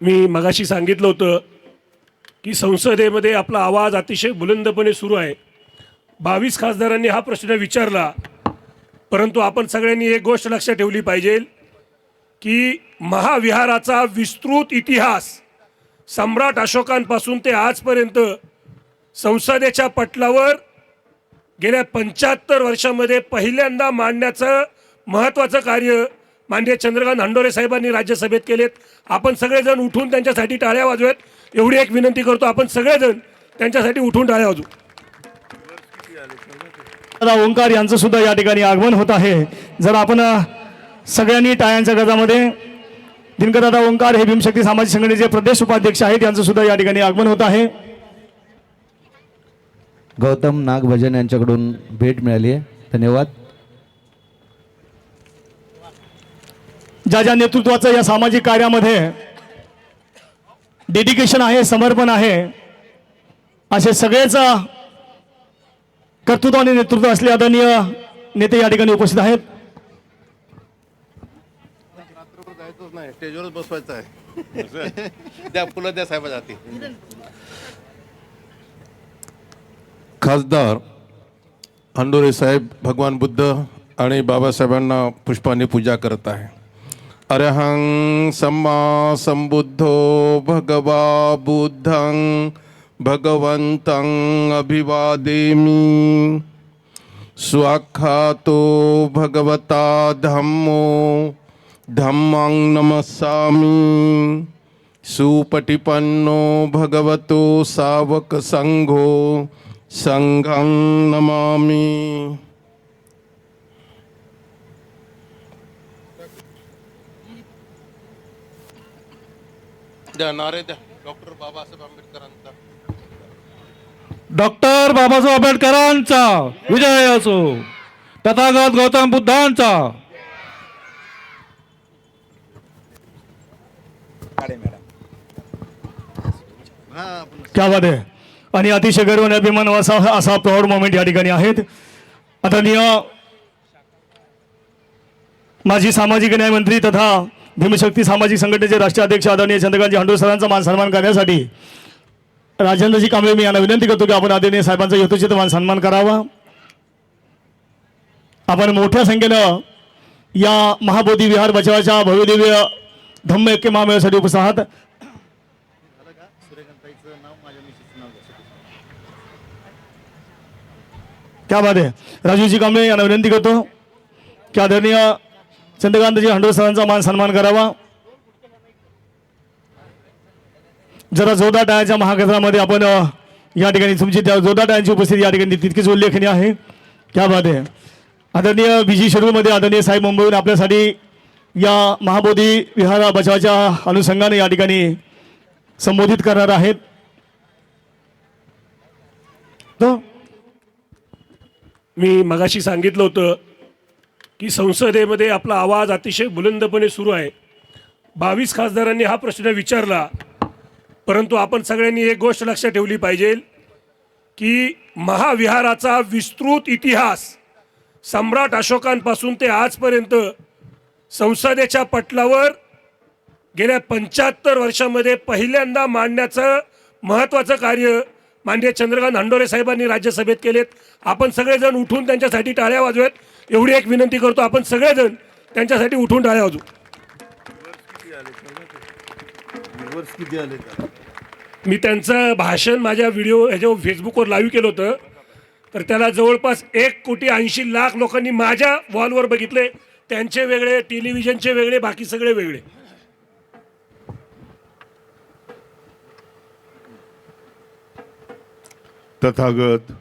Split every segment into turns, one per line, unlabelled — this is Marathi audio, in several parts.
मी मगाशी सांगितलं होतं की संसदेमध्ये आपला आवाज अतिशय बुलंदपणे सुरू आहे. बावीस खासदारांनी हा प्रश्न विचारला परंतु आपण सगळ्यांनी एक गोष्ट लक्षात ठेवली पाहिजे की महाविहाराचा विस्तृत इतिहास सम्राट अशोकांपासून ते आजपर्यंत संसदेच्या पटलावर गेल्या पंच्याहत्तर वर्षामध्ये पहिल्यांदा मांडण्याचं महत्त्वाचं कार्य माननीय चंद्रकांत हंडोरे साहेबांनी राज्यसभेत केलेत. आपण सगळेजण उठून त्यांच्यासाठी टाळ्या वाजवत. एवढी एक विनंती करतो आपण सगळेजण त्यांच्यासाठी उठून टाळ्या वाजवू.
दादा ओंकार यांचं सुद्धा या ठिकाणी आगमन होत आहे. जर आपण सगळ्यांनी टाळ्यांच्या गजामध्ये दिनकरदादा ओंकार हे भीमशक्ती सामाजिक संघटनेचे प्रदेश उपाध्यक्ष आहेत यांचं सुद्धा या ठिकाणी आगमन होत आहे.
गौतम नागभजन यांच्याकडून भेट मिळाली आहे. धन्यवाद.
ज्या ज्या नेतृत्वाचं या सामाजिक कार्यामध्ये डेडिकेशन आहे समर्पण आहे असे सगळेच कर्तृत्व आणि नेतृत्व असले आदरणीय नेते या ठिकाणी उपस्थित आहेत.
स्टेजवरच बसवायचं आहे. द्या फुलं साहेबाच्या हाती खासदार हंडोरे साहेब भगवान बुद्ध आणि बाबासाहेबांना पुष्पाने पूजा करत आहे. अरहं सम्मा संबुद्धो भगवा बुद्धं भगवन्तं अभिवादेमि। स्वाख्यातो भगवता धम्मो धम्मं नमस्सामि। सुपटिपन्नो भगवतो सावकसङ्घो सङ्घं नमामि। द्या नारे द्या. डॉक्टर बाबासाहेब आंबेडकरांचा.
डॉक्टर बाबासाहेब आंबेडकरांचा विजय असो. तथागत गौतम बुद्धांचा.
क्या बात आहे आणि अतिशय गर्व आणि अभिमान असा असा प्राऊड मोमेंट या ठिकाणी आहेत. आदरणीय माजी सामाजिक न्याय मंत्री तथा भीमशक्ती सामाजिक संघटनेचे राष्ट्रीय अध्यक्ष आदरणीय चंद्रकांतजी हंडोर सरांचा मान सन्मान करण्यासाठी राजेंद्रजी कांबळे मी यांना विनंती करतो की आपण आदरणीय साहेबांचा यथोचित मान सन्मान करावा. आपण मोठ्या संख्येनं या महाबोधी विहार बचावाच्या भव्यदिव्य धम्म ऐक्य महामेळासाठी उपस्थित आहात. क्या बात आहे राजूजी कांबळे यांना विनंती करतो की आदरणीय चंद्रकांतजी हंडोर सरांचा मान सन्मान करावा. जरा जोरदार टाळ्याच्या महाक्षेत्रामध्ये आपण या ठिकाणी तुमची त्या जोरदार टाळ्यांची उपस्थिती या ठिकाणी तितकीच उल्लेखनीय आहे. त्या बात आहे आदरणीय विजी शेड्यूलमध्ये आदरणीय साहेब मुंबईहून आपल्यासाठी या महाबोधी विहार बचावाच्या अनुषंगाने या ठिकाणी संबोधित करणार आहेत.
मी मगाशी सांगितलं होतं की संसदेमध्ये आपला आवाज अतिशय बुलंदपणे सुरू आहे. बावीस खासदारांनी हा प्रश्न विचारला परंतु आपण सगळ्यांनी एक गोष्ट लक्षात ठेवली पाहिजे की महाविहाराचा विस्तृत इतिहास सम्राट अशोकांपासून ते आजपर्यंत संसदेच्या पटलावर गेल्या पंच्याहत्तर वर्षामध्ये पहिल्यांदा मांडण्याचं महत्त्वाचं कार्य माननीय चंद्रकांत हंडोरे साहेबांनी राज्यसभेत केलेत. आपण सगळेजण उठून त्यांच्यासाठी टाळ्या वाजवेत. एवढी एक विनंती करतो आपण सगळेजण त्यांच्यासाठी उठून टाळ्या वाजवू मी त्यांचं भाषण माझ्या व्हिडिओ ह्याच्यावर फेसबुकवर लाईव्ह केलं होतं. तर त्याला जवळपास एक कोटी ऐंशी लाख लोकांनी माझ्या वॉलवर बघितले. त्यांचे वेगळे टेलिव्हिजनचे वेगळे बाकी सगळे वेगळे.
तथागत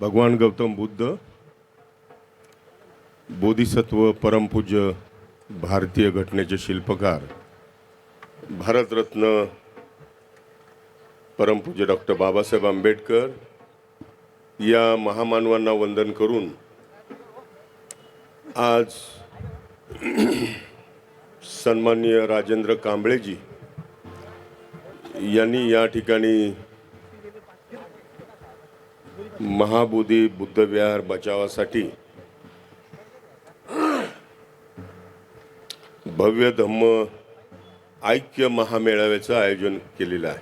भगवान गौतम बुद्ध बोधिसत्व परमपूज्य भारतीय घटनेचे शिल्पकार भारतरत्न परमपूज्य डॉक्टर बाबासाहेब आंबेडकर या महामानवांना वंदन करून आज सन्मान्य राजेंद्र कांबळेजी यांनी या ठिकाणी महाबोधी बुद्धविहार बचावासाठी भव्य धम्म ऐक्य महामेळाव्याचं आयोजन केलेलं आहे.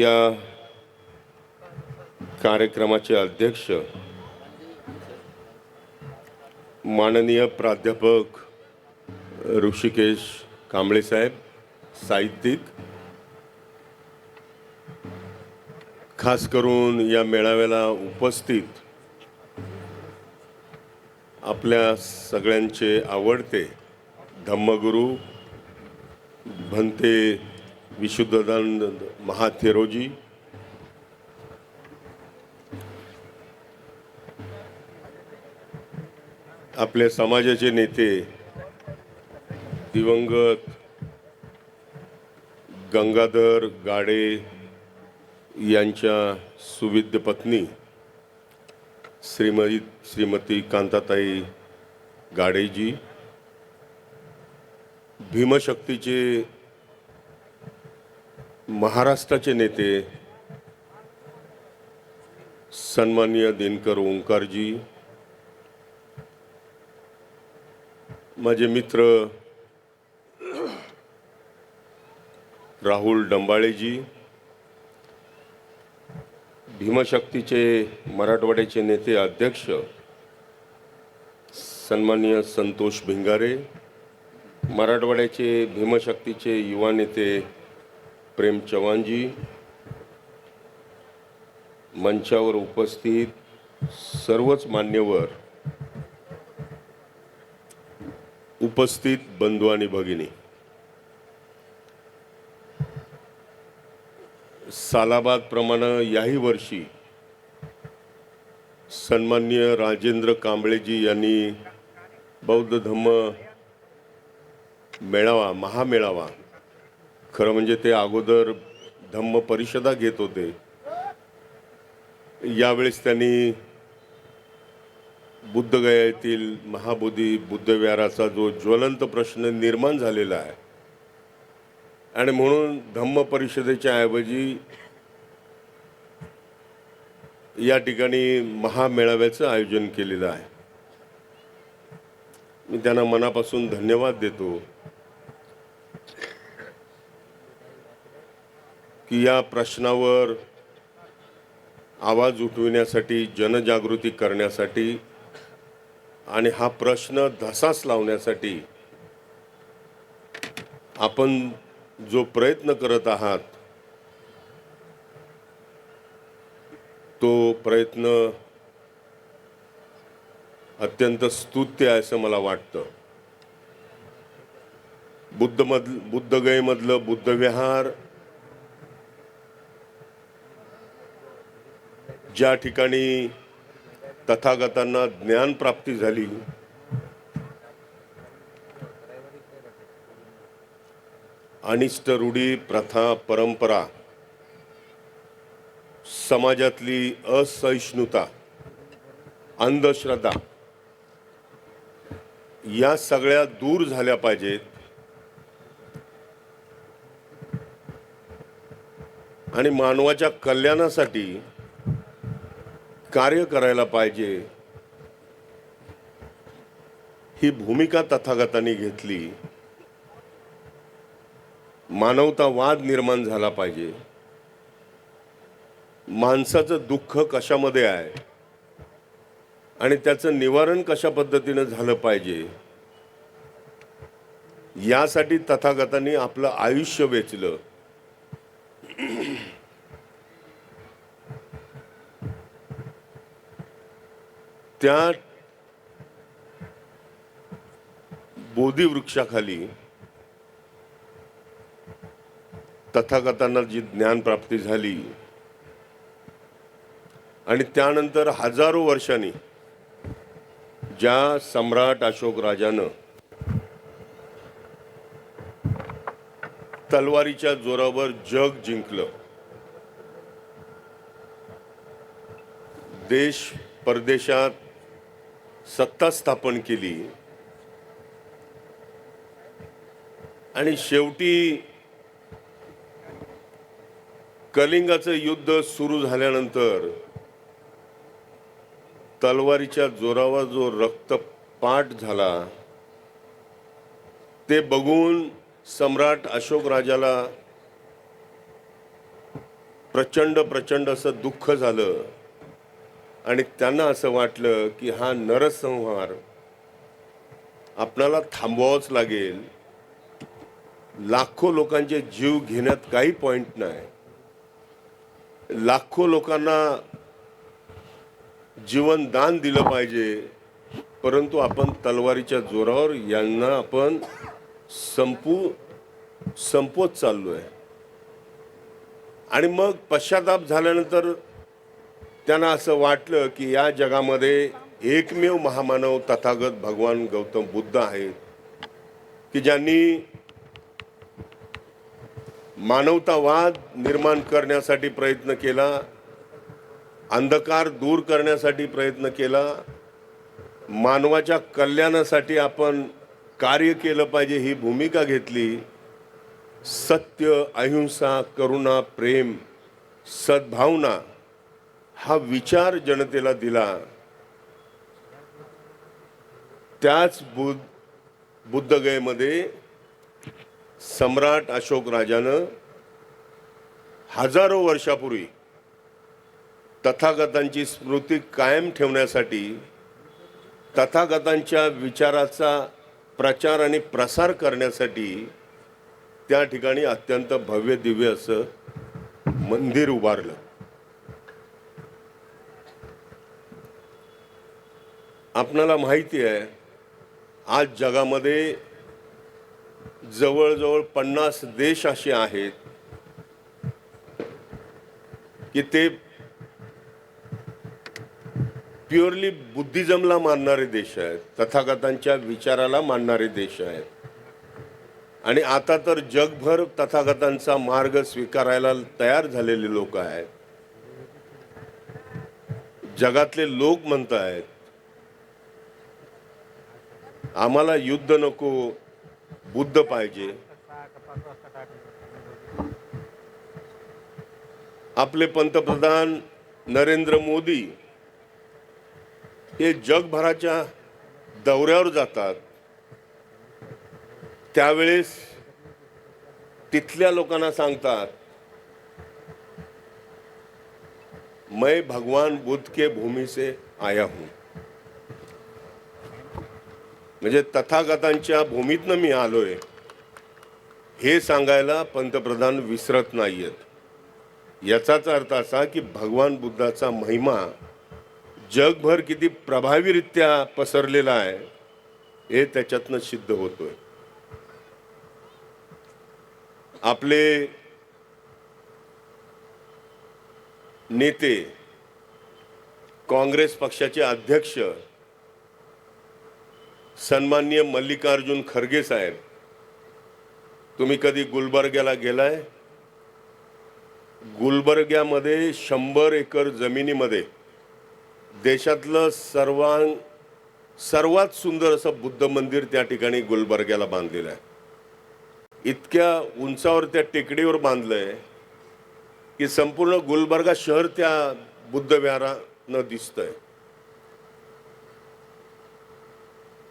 या कार्यक्रमाचे अध्यक्ष माननीय प्राध्यापक ऋषिकेश कांबळे साहेब साहित्यिक. खास करून या मेळाव्याला उपस्थित आपल्या सगळ्यांचे आवडते धम्मगुरू भंते विशुद्धदानंद महाथेरोजी. आपल्या समाजाचे नेते दिवंगत गंगाधर गाडे यांच्या सुविद्य पत्नी श्रीमती श्रीमती कांताताई गाडेजी भीमशक्तीचे महाराष्ट्राचे नेते सन्माननीय दिनकर ओंकारजी माझे मित्र राहुल डंबाळेजी भीमशक्तीचे मराठवाड्याचे नेते अध्यक्ष सन्माननीय संतोष भिंगारे मराठवाड्याचे भीमशक्तीचे युवा नेते प्रेम चव्हाणजी मंचावर उपस्थित सर्वच मान्यवर उपस्थित बंधू आणि भगिनी. सालाबादप्रमाणे याही वर्षी सन्मान्य राजेंद्र कांबळेजी यांनी बौद्ध धम्म मेळावा महामेळावा खरं म्हणजे ते अगोदर धम्म परिषदा घेत होते. यावेळेस त्यांनी बुद्धगया येथील महाबोधी बुद्धविहाराचा जो ज्वलंत प्रश्न निर्माण झालेला आहे आणि म्हणून धम्म परिषदेच्या ऐवजी या ठिकाणी महामेळाव्याचं आयोजन केलेलं आहे. मी त्यांना मनापासून धन्यवाद देतो की या प्रश्नावर आवाज उठविण्यासाठी जनजागृती करण्यासाठी आणि हा प्रश्न धसास लावण्यासाठी आपण जो प्रयत्न करत आहात तो प्रयत्न अत्यंत स्तुत्य आहे असं मला वाटतं. बुद्ध मध बुद्धगयमधलं बुद्धविहार ज्या ठिकाणी तथागतांना ज्ञानप्राप्ती झाली अनिष्ट रूढी प्रथा परंपरा समाजातली असहिष्णुता अंधश्रद्धा या सगळ्या दूर झाल्या पाहिजेत. आणि मानवाच्या कल्याणासाठी कार्य करायला पाहिजे ही भूमिका तथागतांनी घेतली. मानवतावाद निर्माण झाला पाहिजे. माणसाचं दुःख कशामध्ये आहे? आणि त्याचं निवारण कशा पद्धतीनं झालं पाहिजे? यासाठी तथागतांनी आपलं आयुष्य वेचलं. त्या बोधी वृक्षाखाली तथागतांना जी ज्ञानप्राप्ती झाली आणि त्यानंतर हजारो वर्षांनी ज्या सम्राट अशोक राजानं तलवारीच्या जोरावर जग जिंकलं देश परदेशात सत्ता स्थापन केली आणि शेवटी कलिंगाचं युद्ध सुरू झाल्यानंतर तलवारीच्या जोरावर जो रक्तपात झाला ते बघून सम्राट अशोक राजाला प्रचंड प्रचंड असं दुःख झालं. आणि त्यांना असं वाटलं की हा नरसंहार आपणाला थांबवावाच लागेल. लाखो लोकांचे जीव घेण्यात काही पॉईंट नाही. लाखो लोकांना जीवन दान दिलं पाहिजे परंतु आपण तलवारीच्या जोरावर यांना आपण संपू संपवत आहे आणि मग पश्चाताप झाल्यानंतर त्यांना असं वाटलं की या जगामध्ये एकमेव महामानव तथागत भगवान गौतम बुद्ध आहेत की ज्यांनी मानवतावाद निर्माण करण्यासाठी प्रयत्न केला अंधकार दूर करण्यासाठी प्रयत्न केला मानवाच्या कल्याणासाठी आपण कार्य केलं पाहिजे ही भूमिका घेतली. सत्य अहिंसा करुणा प्रेम सद्भावना हा विचार जनतेला दिला. त्याच बुद्ध बुद्धगयेमध्ये सम्राट अशोक राजानं हजारो वर्षापूर्वी तथागतांची स्मृती कायम ठेवण्यासाठी तथागतांच्या विचाराचा प्रचार आणि प्रसार करण्यासाठी त्या ठिकाणी अत्यंत भव्य दिव्य असं मंदिर उभारलं. आपणाला माहिती आहे आज जगामध्ये जवळजवळ पन्नास देश असे आहेत की ते प्युअरली बुद्धिझमला मानणारे देश आहेत तथागतांच्या विचाराला मानणारे देश आहेत. आणि आता तर जगभर तथागतांचा मार्ग स्वीकारायला तयार झालेले लोक आहेत. जगातले लोक म्हणत आहेत आम्हाला युद्ध नको बुद्ध पाहिजे. आपले पंतप्रधान नरेंद्र मोदी हे जगभराच्या दौऱ्यावर जातात. त्यावेळेस तिथल्या लोकांना सांगतात मैं भगवान बुद्ध के भूमि से आया हूं. म्हणजे तथागतांच्या भूमीतनं मी आलोय हे सांगायला पंतप्रधान विसरत नाहीयेत. याचाच अर्थ असा की भगवान बुद्धाचा महिमा जगभर किती प्रभावीरित्या पसरलेला आहे हे त्याच्यातनं सिद्ध होतोय. आपले नेते काँग्रेस पक्षाचे अध्यक्ष सन्माननीय मल्लिकार्जुन खरगे साहेब तुम्ही कधी गुलबर्ग्याला गेलाय? गुलबर्ग्यामध्ये शंभर एकर जमिनीमध्ये देशातलं सर्वां सर्वात सुंदर असं बुद्ध मंदिर त्या ठिकाणी गुलबर्ग्याला बांधलेलं आहे. इतक्या उंचावर त्या टेकडीवर बांधलंय की संपूर्ण गुलबर्गा शहर त्या बुद्ध विहारानं दिसतंय.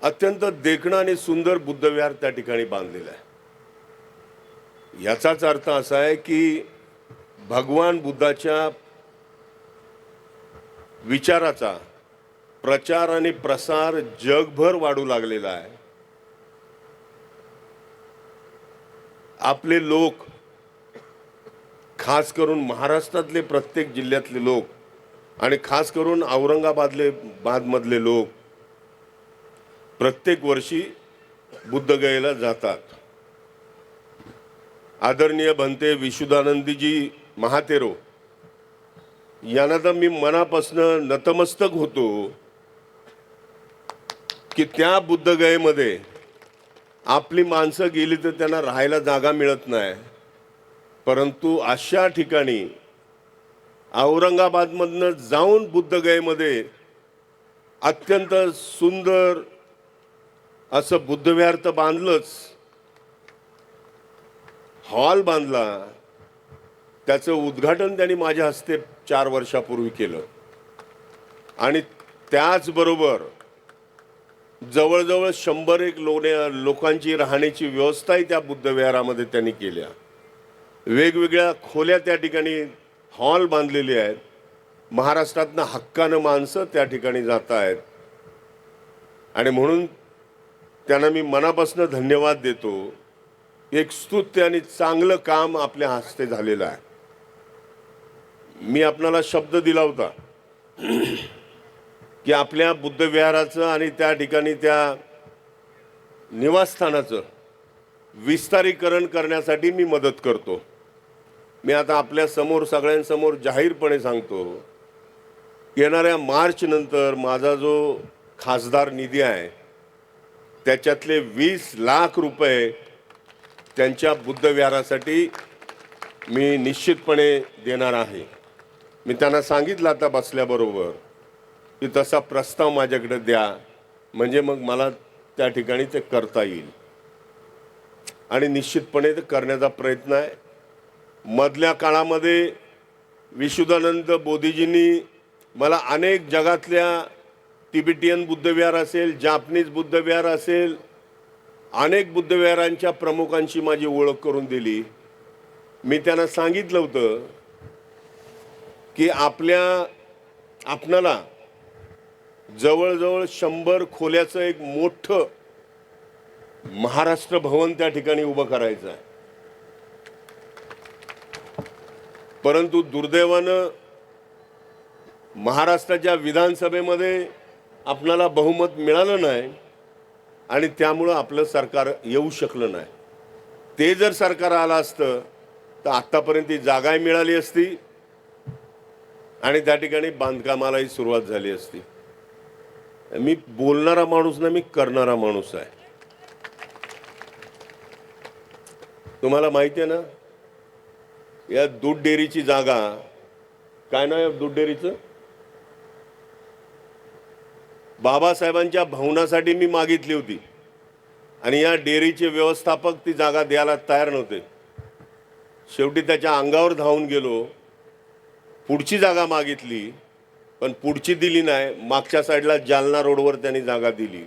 अत्यंत देखणं आणि सुंदर बुद्धविहार त्या ठिकाणी बांधलेला आहे. याचाच अर्थ असा आहे की भगवान बुद्धाच्या विचाराचा प्रचार आणि प्रसार जगभर वाढू लागलेला आहे. आपले लोक खास करून महाराष्ट्रातले प्रत्येक जिल्ह्यातले लोक आणि खास करून औरंगाबादले बादमधले लोक प्रत्येक वर्षी बुद्धगयेला जातात. आदरणीय बनते विशुदानंदीजी महातेरो यांना तर मी मनापासनं नतमस्तक होतो की त्या बुद्धगयेमध्ये आपली माणसं गेली तर त्यांना राहायला जागा मिळत नाही. परंतु अशा ठिकाणी औरंगाबादमधनं जाऊन बुद्धगयेमध्ये अत्यंत सुंदर असं बुद्धविहार तर बांधलंच. हॉल बांधला. त्याचं उद्घाटन त्यांनी माझ्या हस्ते चार वर्षापूर्वी केलं. आणि त्याचबरोबर जवळजवळ शंभर एक लोणे लोकांची राहण्याची व्यवस्थाही त्या बुद्धविहारामध्ये त्यांनी केल्या. वेगवेगळ्या खोल्या त्या ठिकाणी हॉल बांधलेले आहेत. महाराष्ट्रातनं हक्कानं माणसं त्या ठिकाणी जात आहेत आणि म्हणून त्यांना मी मनापासून धन्यवाद देतो. एक स्तुत्य आणि चांगलं काम आपल्या हस्ते झालेलं आहे. मी आपणाला शब्द दिला होता. की आपल्या बुद्धविहाराचं आणि त्या ठिकाणी त्या निवासस्थानाचं विस्तारीकरण करण्यासाठी मी मदत करतो. मी आता आपल्यासमोर सगळ्यांसमोर जाहीरपणे सांगतो येणाऱ्या मार्चनंतर माझा जो खासदार निधी आहे त्याच्यातले वीस लाख रुपये त्यांच्या बुद्धविहारासाठी मी निश्चितपणे देणार आहे. मी त्यांना सांगितलं आता बसल्याबरोबर की तसा प्रस्ताव माझ्याकडे द्या म्हणजे मग मला त्या ठिकाणी ते करता येईल. आणि निश्चितपणे ते करण्याचा प्रयत्न आहे. मधल्या काळामध्ये विशुद्धानंद बोधीजींनी मला अनेक जगातल्या तिबिटियन बुद्धविहार असेल जापनीज बुद्धविहार असेल अनेक बुद्धविहारांच्या प्रमुखांशी माझी ओळख करून दिली. मी त्यांना सांगितलं होतं की आपल्या आपणाला जवळजवळ शंभर खोल्याचं एक मोठं महाराष्ट्र भवन त्या ठिकाणी उभं करायचं आहे. परंतु दुर्दैवानं महाराष्ट्राच्या विधानसभेमध्ये आपणाला बहुमत मिळालं नाही आणि त्यामुळं आपलं सरकार येऊ शकलं नाही. ते जर सरकार आलं असतं तर आत्तापर्यंत ती जागाही मिळाली असती आणि त्या ठिकाणी बांधकामालाही सुरुवात झाली असती. मी बोलणारा माणूस नाही मी करणारा माणूस आहे. तुम्हाला माहिती आहे ना या दूध डेअरीची जागा काय नाव आहे दूध डेअरीचं? बाबासाहेबांच्या भवनासाठी मी मागितली होती. आणि या डेअरीचे व्यवस्थापक ती जागा द्यायला तयार नव्हते. शेवटी त्याच्या अंगावर धावून गेलो. पुढची जागा मागितली पण पुढची दिली नाही. मागच्या साईडला जालना रोडवर त्यांनी जागा दिली.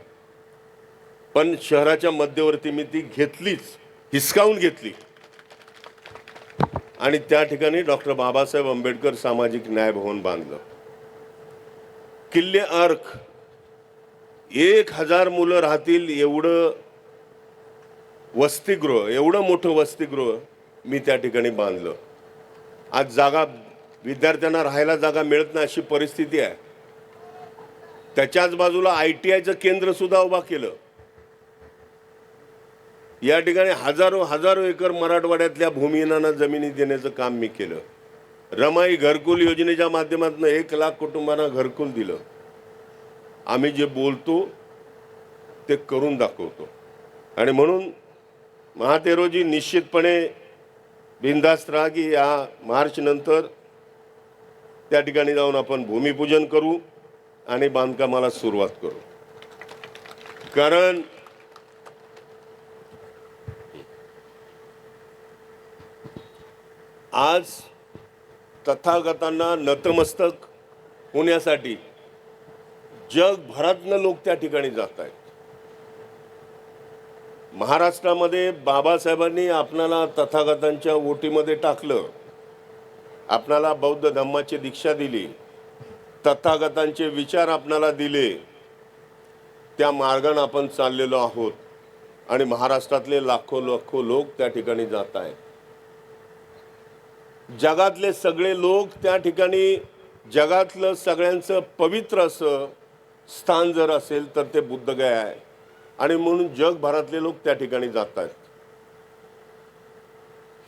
पण शहराच्या मध्यवर्ती मी ती घेतलीच हिसकावून घेतली. आणि त्या ठिकाणी डॉक्टर बाबासाहेब आंबेडकर सामाजिक न्याय भवन बांधलं. किल्ले अर्क एक हजार मुलं राहतील एवढं वसतिगृह एवढं मोठं वसतिगृह मी त्या ठिकाणी बांधलं. आज जागा विद्यार्थ्यांना राहायला जागा मिळत नाही अशी परिस्थिती आहे. त्याच्याच बाजूला आय टी आयचं केंद्र सुद्धा उभा केलं. या ठिकाणी हजारो हजारो एकर मराठवाड्यातल्या भूमिहीनांना जमिनी देण्याचं काम मी केलं. रमाई घरकुल योजनेच्या माध्यमातून एक लाख कुटुंबांना घरकुल दिलं. आम्ही जे बोलतो ते करून दाखवतो. आणि म्हणून महातेरोजी निश्चितपणे बिनधास्त राहा की या मार्च नंतर त्या ठिकाणी जाऊन आपण भूमिपूजन करू आणि बांधकामाला सुरुवात करू. कारण आज तथागतांना नतमस्तक होण्यासाठी जगभरातनं लोक त्या ठिकाणी जात आहेत. महाराष्ट्रामध्ये बाबासाहेबांनी आपणाला तथागतांच्या ओटीमध्ये टाकलं आपणाला बौद्ध धम्माची दीक्षा दिली तथागतांचे विचार आपणाला दिले त्या मार्गाने आपण चाललेलो आहोत आणि महाराष्ट्रातले लाखो लाखो लोक त्या ठिकाणी जात आहेत. जगातले सगळे लोक त्या ठिकाणी जगातलं सगळ्यांचं पवित्र असं स्थान जर असेल तर ते बुद्धगया आहे. आणि म्हणून जगभरातले लोक त्या ठिकाणी जात आहेत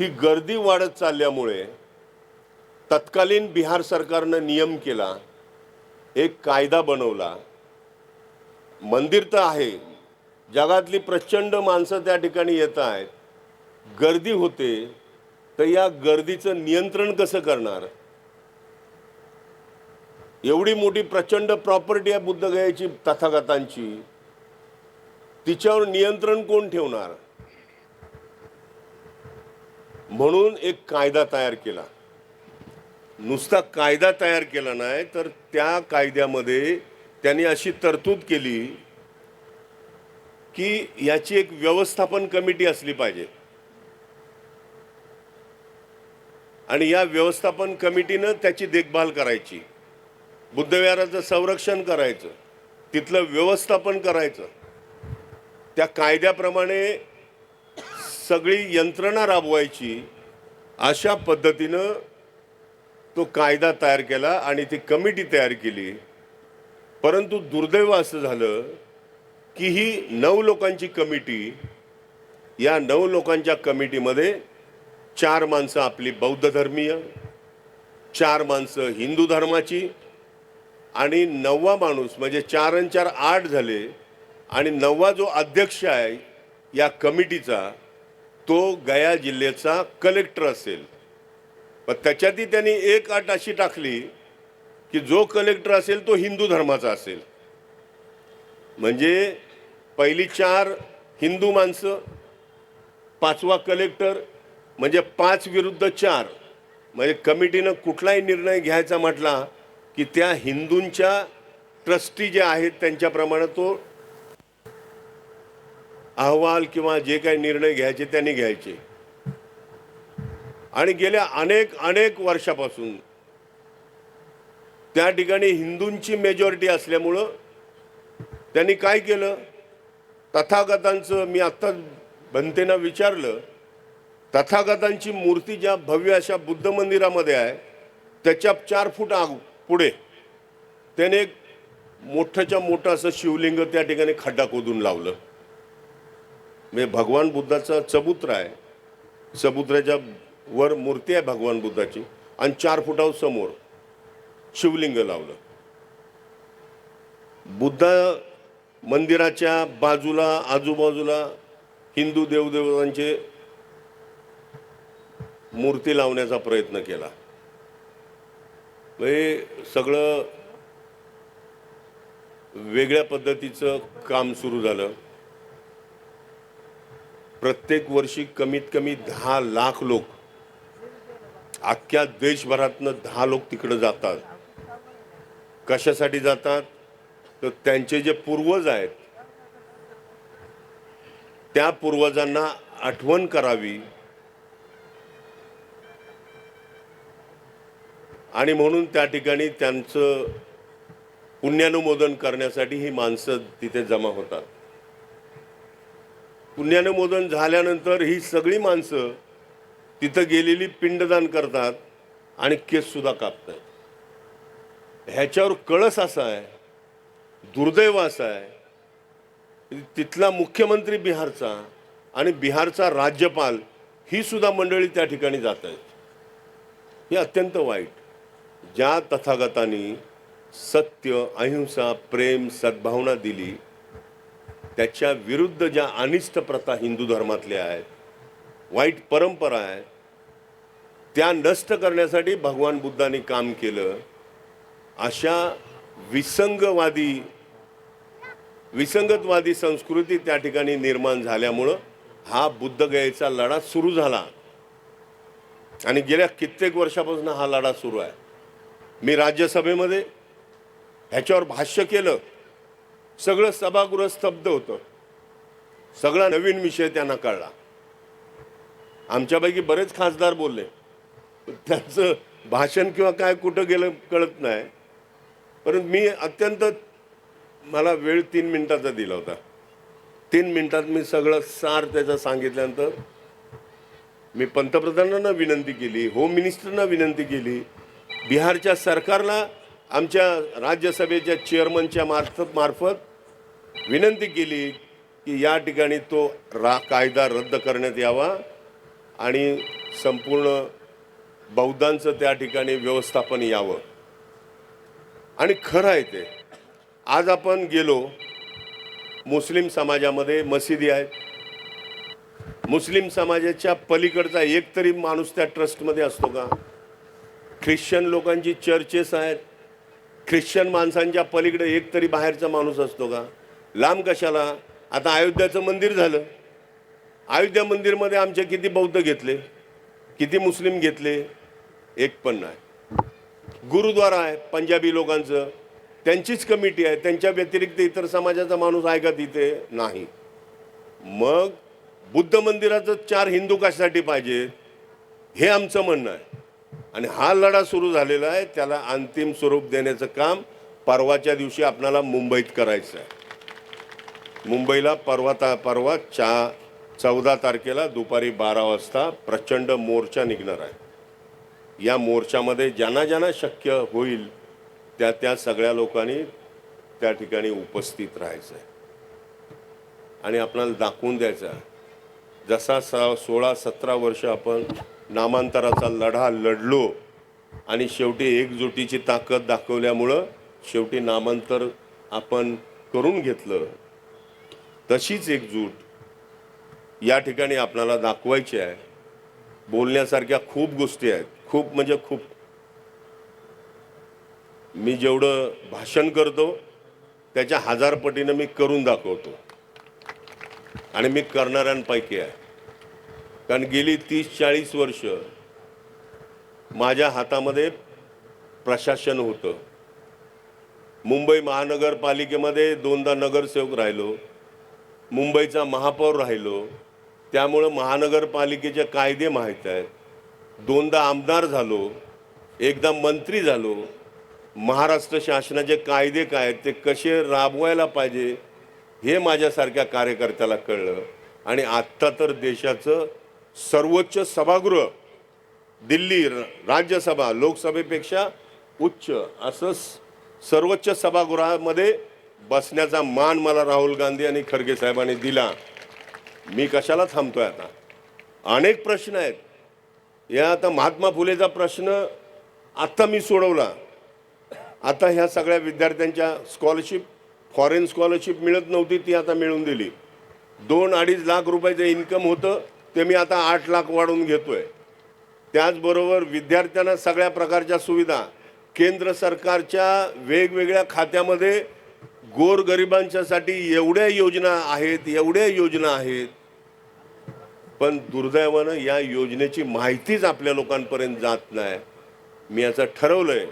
ही गर्दी वाढत चालल्यामुळे तत्कालीन बिहार सरकारनं नियम केला एक कायदा बनवला. मंदिर तर आहे जगातली प्रचंड माणसं त्या ठिकाणी येत आहेत. गर्दी होते तर या गर्दीचं नियंत्रण कसं करणार? एवढी मोठी प्रचंड प्रॉपर्टी आहे बुद्धगयाची तथागतांची तिच्यावर नियंत्रण कोण ठेवणार? म्हणून एक कायदा तयार केला. नुसता कायदा तयार केला नाही तर त्या कायद्यामध्ये त्यांनी अशी तरतूद केली की याची एक व्यवस्थापन कमिटी असली पाहिजे. आणि या व्यवस्थापन कमिटीनं त्याची देखभाल करायची. बुद्धविहाराचं संरक्षण करायचं तिथलं व्यवस्थापन करायचं त्या कायद्याप्रमाणे सगळी यंत्रणा राबवायची अशा पद्धतीनं तो कायदा तयार केला आणि ती कमिटी तयार केली. परंतु दुर्दैव असं झालं की ही नऊ लोकांची कमिटी या नऊ लोकांच्या कमिटीमध्ये चार माणसं आपली बौद्ध धर्मीय चार माणसं हिंदू धर्माची आणि नववा माणूस म्हणजे चार आणि चार आठ झाले आणि नववा जो अध्यक्ष आहे या कमिटीचा तो गया जिल्ह्याचा कलेक्टर असेल. पण त्याच्यातही त्यांनी एक अट अशी टाकली की जो कलेक्टर असेल तो हिंदू धर्माचा असेल. म्हणजे पहिली चार हिंदू माणसं पाचवा कलेक्टर म्हणजे पाच विरुद्ध चार. म्हणजे कमिटीनं कुठलाही निर्णय घ्यायचा म्हटला की त्या हिंदूंच्या ट्रस्टी जे आहेत त्यांच्याप्रमाणे तो अहवाल किंवा जे काही निर्णय घ्यायचे त्यांनी घ्यायचे. आणि गेल्या अनेक अनेक वर्षापासून त्या ठिकाणी हिंदूंची मेजॉरिटी असल्यामुळं त्यांनी काय केलं? तथागतांचं मी आत्ताच भंतेनं विचारलं तथागतांची मूर्ती ज्या भव्य अशा बुद्ध मंदिरामध्ये आहे त्याच्या चार फूट आग पुढे. त्याने एक मोठ्याच्या मोठं असं शिवलिंग त्या ठिकाणी खड्डा खोदून लावलं. म्हणजे भगवान बुद्धाचा चबुत्रा आहे. चबुत्र्याच्या वर मूर्ती आहे भगवान बुद्धाची आणि चार फुटावर समोर शिवलिंग लावलं. बुद्ध मंदिराच्या बाजूला आजूबाजूला हिंदू देवदेवतांचे मूर्ती लावण्याचा प्रयत्न केला. म्हणजे सगळं वेगळ्या पद्धतीचं काम सुरू झालं. प्रत्येक वर्षी कमीत कमी दहा लाख लोक अख्ख्या देशभरातनं दहा लोक तिकडं जातात. कशासाठी जातात? तर त्यांचे जे पूर्वज आहेत त्या पूर्वजांना आठवण करावी. आणि म्हणून त्या ठिकाणी त्यांचं पुण्यानुमोदन करण्यासाठी ही माणसं तिथे जमा होतात. पुण्यानुमोदन झाल्यानंतर ही सगळी माणसं तिथं गेलेली पिंडदान करतात आणि केस सुद्धा कापतात. ह्याच्यावर कळस असा आहे दुर्दैव असा आहे तिथला मुख्यमंत्री बिहारचा आणि बिहारचा राज्यपाल ही सुद्धा मंडळी त्या ठिकाणी जात आहेत. हे अत्यंत वाईट. ज्या तथागतांनी सत्य अहिंसा प्रेम सद्भावना दिली त्याच्या विरुद्ध ज्या अनिष्ट प्रथा हिंदू धर्मातल्या आहेत वाईट परंपरा आहेत त्या नष्ट करण्यासाठी भगवान बुद्धांनी काम केलं अशा विसंगवादी विसंगतवादी संस्कृती त्या ठिकाणी निर्माण झाल्यामुळं हा बुद्धगयेचा लढा सुरू झाला. आणि गेल्या कित्येक वर्षापासून हा लढा सुरू आहे. मी राज्यसभेमध्ये ह्याच्यावर भाष्य केलं. सगळं सभागृह स्तब्ध होतं. सगळा नवीन विषय त्यांना कळला. आमच्यापैकी बरेच खासदार बोलले. त्यांचं भाषण किंवा काय कुठं गेलं कळत नाही. परंतु मी अत्यंत मला वेळ तीन मिनिटाचा दिला होता. तीन मिनिटात मी सगळं सार त्याचं सांगितल्यानंतर मी पंतप्रधानांना विनंती केली होम मिनिस्टरना विनंती केली बिहारच्या सरकारला आमच्या राज्यसभेच्या चेअरमनच्या मार्फत मार्फत विनंती केली की या ठिकाणी तो रा कायदा रद्द करण्यात यावा आणि संपूर्ण बौद्धांचं त्या ठिकाणी व्यवस्थापन यावं. आणि खरं आहे ते. आज आपण गेलो मुस्लिम समाजामध्ये मशिदी आहेत. मुस्लिम समाजाच्या पलीकडचा एक तरी माणूस त्या ट्रस्टमध्ये असतो का? ख्रिश्चन लोकांची चर्चेस आहेत. ख्रिश्चन माणसांच्या पलीकडे एक तरी बाहेरचा माणूस असतो का? लांब कशाला? आता अयोध्याचं मंदिर झालं. अयोध्या मंदिरमध्ये आमचे किती बौद्ध घेतले? किती मुस्लिम घेतले? एक पण नाही. गुरुद्वारा आहे पंजाबी लोकांचं. त्यांचीच कमिटी आहे. त्यांच्या व्यतिरिक्त इतर समाजाचा माणूस आहे का तिथे? नाही. मग बुद्ध मंदिराचं चार हिंदू कशासाठी पाहिजे हे आमचं म्हणणं आहे. आणि हा लढा सुरू झालेला आहे. त्याला अंतिम स्वरूप देण्याचं काम परवाच्या दिवशी आपल्याला मुंबईत करायचं आहे मुंबईला परवा ता परवा चा चौदा तारखेला दुपारी बारा वाजता प्रचंड मोर्चा निघणार आहे. या मोर्चामध्ये ज्यांना ज्यांना शक्य होईल त्या त्या सगळ्या लोकांनी त्या ठिकाणी उपस्थित राहायचं आहे आणि आपल्याला दाखवून द्यायचा जसा स सोळा सतरा वर्ष आपण नामांतराचा लढा लढलो आणि शेवटी एकजुटीची ताकद दाखवल्यामुळं शेवटी नामांतर आपण करून घेतलं. तशीच एकजूट या ठिकाणी आपल्याला दाखवायची आहे. बोलण्यासारख्या खूप गोष्टी आहेत. खूप म्हणजे खूप. मी जेवढं भाषण करतो त्याच्या हजार पटीनं मी करून दाखवतो. आणि मी करणाऱ्यांपैकी आहे. कारण गेली तीस चाळीस वर्ष माझ्या हातामध्ये प्रशासन होतं. मुंबई महानगरपालिकेमध्ये दोनदा नगरसेवक राहिलो. मुंबईचा महापौर राहिलो. त्यामुळं महानगरपालिकेचे कायदे माहीत आहेत. दोनदा आमदार झालो. एकदा मंत्री झालो. महाराष्ट्र शासनाचे कायदे काय आहेत ते कसे राबवायला पाहिजे हे माझ्यासारख्या कार्यकर्त्याला कळलं. आणि आत्ता तर देशाचं सर्वोच्च सभागृह दिल्ली र- राज्यसभा लोकसभेपेक्षा उच्च असं सर्वोच्च सभागृहामध्ये बसण्याचा मान मला राहुल गांधी आणि खरगे साहेबांनी दिला. मी कशाला थांबतोय आता? अनेक प्रश्न आहेत. या आता महात्मा फुलेचा प्रश्न आत्ता मी सोडवला. आता ह्या सगळ्या विद्यार्थ्यांच्या स्कॉलरशिप फॉरेन स्कॉलरशिप मिळत नव्हती ती आता मिळून दिली. दोन अडीच लाख रुपयाचं इन्कम होतं. ते मी आता आठ लाख वाढवून घेतोय. त्याचबरोबर विद्यार्थ्यांना सगळ्या प्रकारच्या सुविधा. केंद्र सरकारच्या वेगवेगळ्या खात्यामध्ये गोरगरिबांच्यासाठी एवढ्या योजना आहेत एवढ्या योजना आहेत. पण दुर्दैवानं या योजनेची माहितीच आपल्या लोकांपर्यंत जात नाही. मी असं ठरवलंय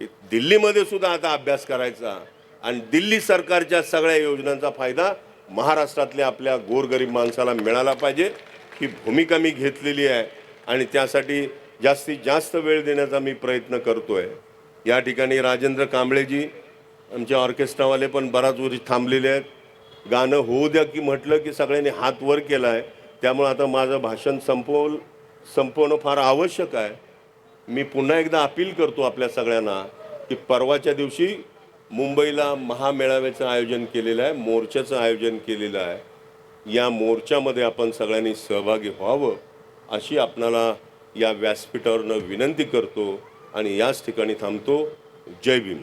की दिल्लीमध्ये सुद्धा आता अभ्यास करायचा आणि दिल्ली सरकारच्या सगळ्या योजनांचा फायदा महाराष्ट्रातल्या आपल्या गोरगरीब माणसाला मिळाला पाहिजे. ही भूमिका मी घेतलेली आहे आणि त्यासाठी जास्तीत जास्त वेळ देण्याचा मी प्रयत्न करतो आहे या ठिकाणी राजेंद्र कांबळेजी आमचे ऑर्केस्ट्रावाले पण बराच वर्ष थांबलेले आहेत. गाणं होऊ द्या की म्हटलं की सगळ्यांनी हात वर केला आहे त्यामुळं आता माझं भाषण संपव संपवणं फार आवश्यक आहे. मी पुन्हा एकदा अपील करतो आपल्या सगळ्यांना की परवाच्या दिवशी मुंबईला महामेळाव्याचं आयोजन केलेलं आहे मोर्चाचं आयोजन केलेलं आहे. या मोर्चामध्ये आपण सगळ्यांनी सहभागी व्हावं अशी आपणाला या व्यासपीठावरनं विनंती करतो आणि याच ठिकाणी थांबतो. जय भीम.